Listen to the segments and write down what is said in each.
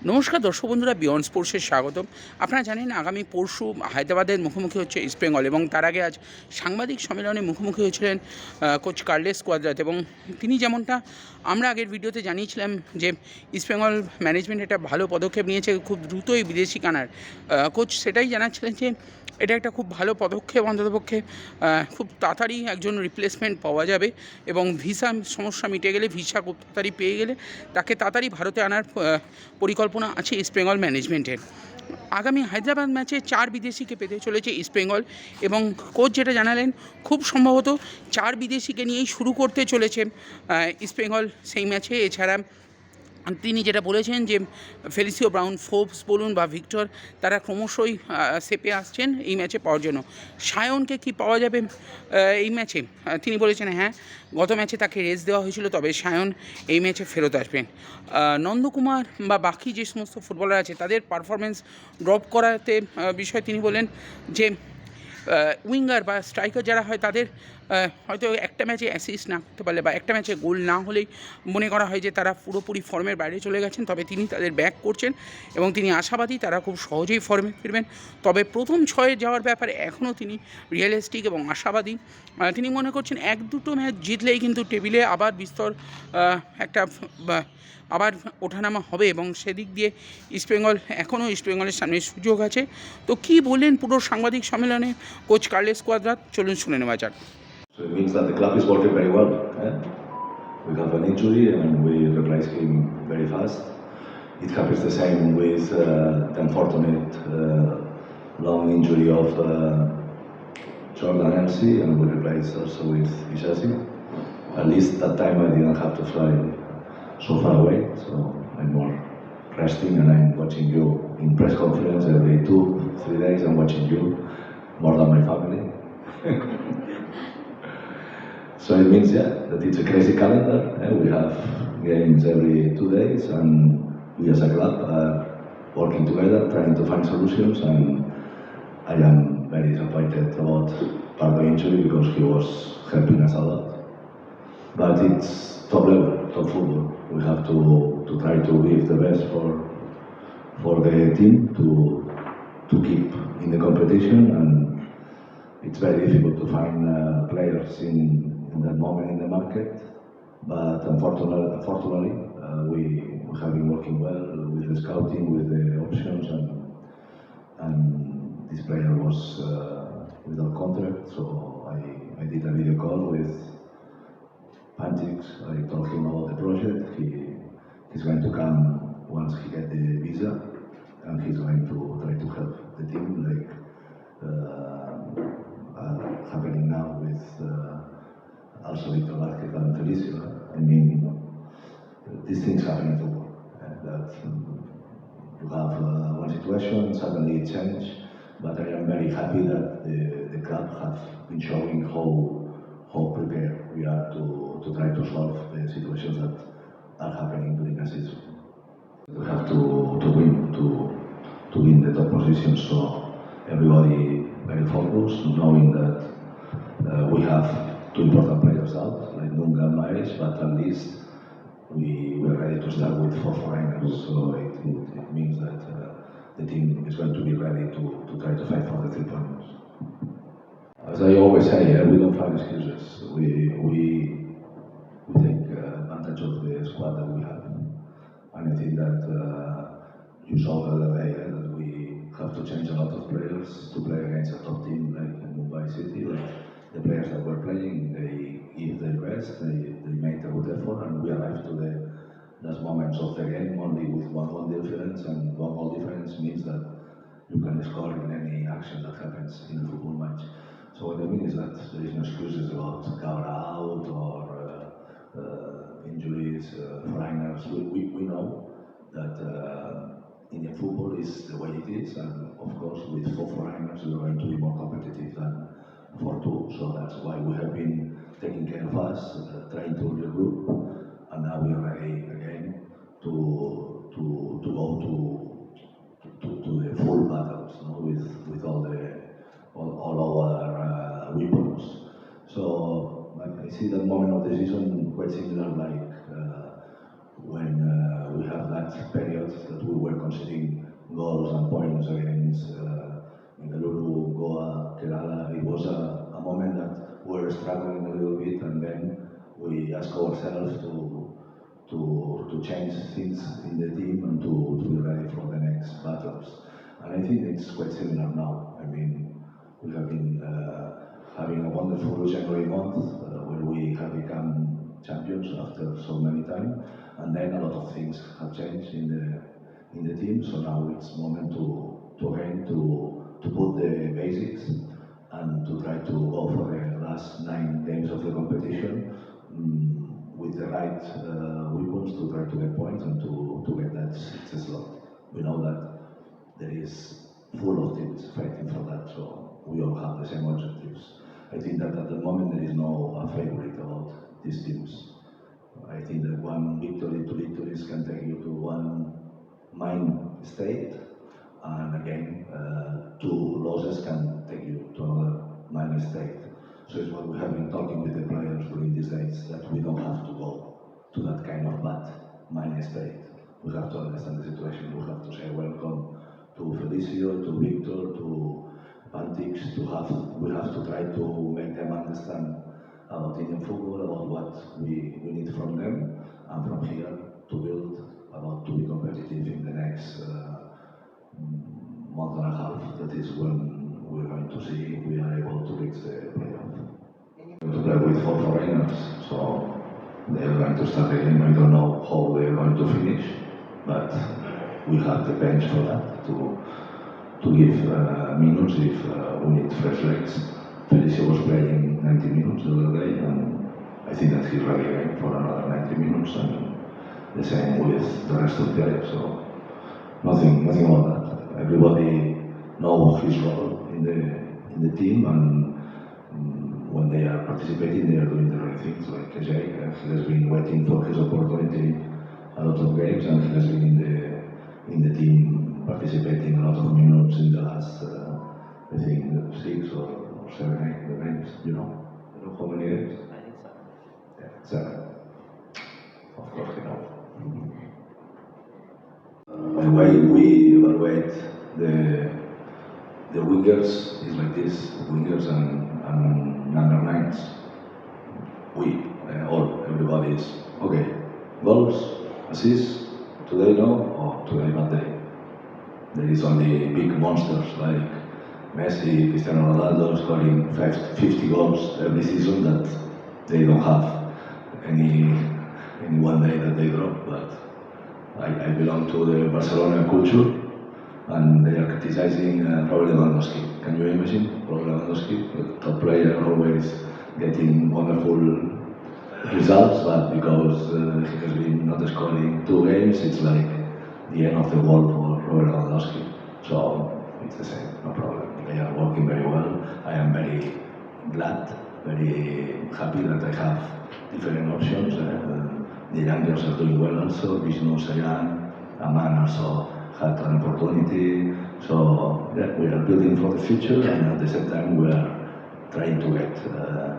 নমস্কার দর্শক বন্ধুরা বিয়ন্ড স্পোর্টসের স্বাগতম। আপনারা জানেন আগামী পরশু হায়দ্রাবাদের মুখোমুখি হচ্ছে ইস্টবেঙ্গল এবং তার আগে আজ সাংবাদিক সম্মেলনে মুখোমুখি হয়েছিলেন কোচ কার্লেস কোয়াদ্রাত এবং তিনি যেমনটা আমরা আগের ভিডিওতে জানিয়েছিলাম যে ইস্টবেঙ্গল ম্যানেজমেন্ট একটা ভালো পদক্ষেপ নিয়েছে খুব দ্রুতই বিদেশি কানার। কোচ সেটাই জানাচ্ছিলেন যে এটা একটা খুব ভালো পদক্ষেপ অন্ততপক্ষে খুব তাড়াতাড়ি একজন রিপ্লেসমেন্ট পাওয়া যাবে এবং ভিসা সমস্যা মিটে গেলে ভিসা খুব তাড়াতাড়ি পেয়ে গেলে তাকে তাড়াতাড়ি ভারতে আনার আহ, পরিকল্পনা আছে ইস্ট বেঙ্গল ম্যানেজমেন্টের। আগামী হায়দ্রাবাদ ম্যাচে চার বিদেশিকে পেতে চলেছে ইস্ট বেঙ্গল এবং কোচ যেটা জানালেন, খুব সম্ভবত চার বিদেশিকে নিয়েই শুরু করতে চলেছে ইস্ট বেঙ্গল সেই ম্যাচে। এছাড়া তিনি যেটা বলেছেন যে, ফেলিসিও ব্রাউন ফোর্বস বলুন বা ভিক্টর, তারা ক্রমশই সেপে আসছেন এই ম্যাচে পাওয়ার জন্য। সায়নকে কি পাওয়া যাবে এই ম্যাচে? তিনি বলেছেন হ্যাঁ গত ম্যাচে তাকে রেস্ট দেওয়া হয়েছিল, তবে সায়ন এই ম্যাচে ফেরত আসবেন। নন্দকুমার বা বাকি যে সমস্ত ফুটবলার আছে, তাদের পারফরমেন্স ড্রপ করাতে বিষয়ে তিনি বলেন যে উইঙ্গার বা স্ট্রাইকার যারা হয়, তাদের হয়তো একটা ম্যাচে অ্যাসিস্ট না করতে পারলে বা একটা ম্যাচে গোল না হলেই মনে করা হয় যে তারা পুরোপুরি ফর্মের বাইরে চলে গেছেন, তবে তিনি তাদের ব্যাক করছেন এবং তিনি আশাবাদী তারা খুব সহজেই ফর্মে ফিরবেন। তবে প্রথম ছয়ে যাওয়ার ব্যাপারে এখনও তিনি রিয়েলিস্টিক এবং আশাবাদী। তিনি মনে করছেন এক দুটো ম্যাচ জিতলেই কিন্তু টেবিলে আবার বিস্তর একটা আবার ওঠানামা হবে এবং সেদিক দিয়ে ইস্টবেঙ্গল এখনও ইস্টবেঙ্গলের সামনে সুযোগ আছে। তো কি বললেন পুরো সাংবাদিক সম্মেলনে কোচ কার্লেস কোয়াদ্রাত? চলুন শুনে নেওয়া যাক। So it means that the club is working very well. eh? We have an injury and we replace him very fast. It happens the same with uh, the unfortunate uh, long injury of uh, Jordan Elsie and we replace also with Isasi. At least that time I didn't have to fly so far away, so I'm more resting and I'm watching you in press conference every two, three days. I'm watching you more than my family. So it means, yeah, that it's a crazy calendar. eh? We have games every two days, and we as a club are working together, trying to find solutions. And I am very disappointed about Pardo injury because he was helping us a lot. But it's top level, top football. We have to, to try to give the best for for the team to to keep in the competition and it's very difficult to find uh, players in, in that moment in the market. But unfortunately, unfortunately uh, we, we have been working well with the scouting, with the options, and, and this player was uh, without contract. So I, I did a video call with Pantix. I told him about the project. He, he's going to come once he get the visa, and he's going to try to help the team like uh, uh, happening now with uh, also Victor Vázquez and Felicio. I mean, you know, these things happen in football. uh, that um, you have uh, one situation, suddenly it changes. But I am very happy that the, the club have been showing how how prepared we are to, to try to solve the situations that are happening during a season. We have to, to win to to win the top position. So everybody very focused, knowing that uh, we have two important players out, like Nunga and Maes, but at least we were ready to start with four foreigners. So it, it, means that uh, the team is going to be ready to, to try to fight for the three points. As I always say, uh, we don't find excuses. We, we, we take uh, advantage of the squad that we have. And I think that uh, you saw the other day uh, that we have to change a lot of players to play against a top team like Mumbai City. The players that were playing, they give their best, they, they make a good effort, and we arrive to the last moments of the game only with one goal difference, and one goal difference means that you can score in any action that happens in a football match. So what I mean is that there is no excuses about Cabra out or uh, uh, injuries, uh, foreigners. We, we, we know that uh, Indian football is the way it is, and of course, with four foreigners, we are going to be more competitive than for two. So that's why we have been taking care of us, uh, trying to regroup, and now we are ready again to to to go to to, to the full battles you know, with with all the all, all our uh, weapons. So I, see that moment of the season quite similar like uh, when uh, we have that period that we were considering goals and points against uh, Bengaluru, Goa, Kerala. It was a, moment that we were struggling a little bit, and then we asked ourselves to to to change things in the team and to, to be ready for the next battles. And I think it's quite similar now. I mean, we have been uh, having a wonderful January month uh, where we have become champions after so many times, and then a lot of things have changed in the in the team. So now it's moment to to again to to put the basics and to try to for the last nine games of the competition mm, with the right uh, weapons to try to get points and to, to get that sixth slot. We know that there is full of teams fighting for that, so we all have the same objectives. I think that at the moment there is no uh, favorite about these teams. I think that one victory, two victories can take you to one mind state, and again, uh, mind state. So it's what we have been talking with the players during these days, that we don't have to go to that kind of bad mind state. We have to understand the situation. We have to say welcome to Felicio, to Victor, to Pantix, to have, we have to try to make them understand about Indian football, about what we, we need from them, and from here to build about to be competitive in the next uh, month and a half. That is when we're going to see if we are able to reach the playoff. To play with four foreigners, so they're going to start game. I don't know how they're going to finish, but we have the bench for that to to give uh, minutes if uh, we need fresh legs. Felicio was playing 90 minutes the other day, and I think that he's ready again for another 90 minutes, and the same with the rest of the players. So nothing, nothing about that. Everybody knows his role in the in the team, and when they are participating, they are doing the right things. Like uh, has been waiting for his opportunity a lot of games, and has been in the in the team participating a lot of minutes in the last, uh, I think, six or seven, eight games. You know, you know how many games? I think. Yeah, seven. Of course, you know. Uh, the way we evaluate the the wingers is like this: wingers and, and number nines. We uh, all everybody is okay. Goals, assists. Today no, or today bad day. There is only big monsters like Messi, Cristiano Ronaldo scoring 50 goals every season that they don't have any any one day that they drop. But I, I belong to the Barcelona culture, and they are criticizing uh, Robert Lewandowski. Can you imagine Robert Lewandowski, top player, always getting wonderful results, but because uh, he has been not scoring two games, it's like the end of the world for Robert Lewandowski. So it's the same, no problem. They are working very well. I am very glad, very happy that I have different options. Uh, the youngers are doing well also. Vishnu Sayan, Aman also had an opportunity. So yeah, we are building for the future, and at the same time we are trying to get uh,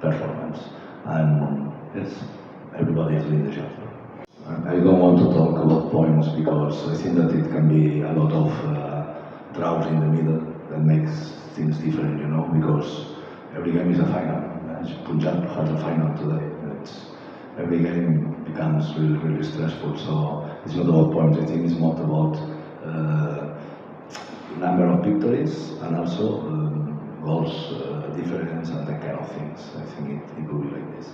performance. And yes, everybody is doing the job. I don't want to talk about points because I think that it can be a lot of uh, drought in the middle that makes things different, you know, because every game is a final. Punjab has a final today. It's, Every game becomes really, really stressful. So it's not about points. I think it's more about uh, number of victories and also um, goals uh, difference and that kind of things. I think it, it will be like this.